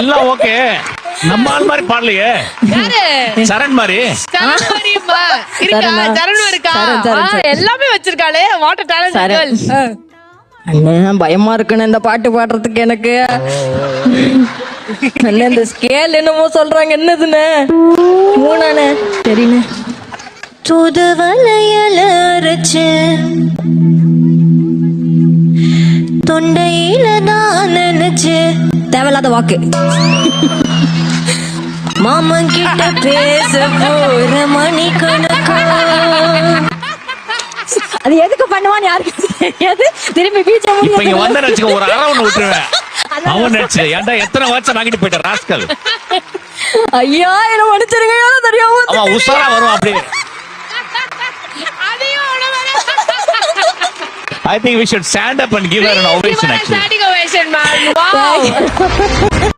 எல்லாம் ஓகே. நம்ம ஆள் மாதிரி பாடலையே. யாரு? சரண் மாதிரி. எல்லாமே வச்சிருக்காளே. வாட்டர் டேலண்ட் அண்ணன் பயமா இருக்குன்னு இந்த பாட்டு பாடுறதுக்கு எனக்கு. அண்ணன் இந்த ஸ்கேல் என்னமோ சொல்றாங்க. என்னதுன்னு மூணானே சரிண்ணே. தூது வலையல அரைச்சு தொண்டையில தேவையில்லாத வாக்கு. மாமன் கிட்ட பேச போற மணி அது எதுக்கு பண்ணுவான்னு யாருக்கு தெரியாது. திரும்பி பீச்ச இப்ப இங்க வந்த நினைச்சுக்க ஒரு அரை ஒண்ணு விட்டுருவேன். அவன் நினைச்சு ஏன்டா எத்தனை வாட்ச வாங்கிட்டு போயிட்ட ராஸ்கல்? ஐயா என்ன மன்னிச்சிருங்க தெரியாம அவன் உஷாரா வருவான் அப்படியே. I think we should stand up and give her an ovation Give her a actually question, man. Wow!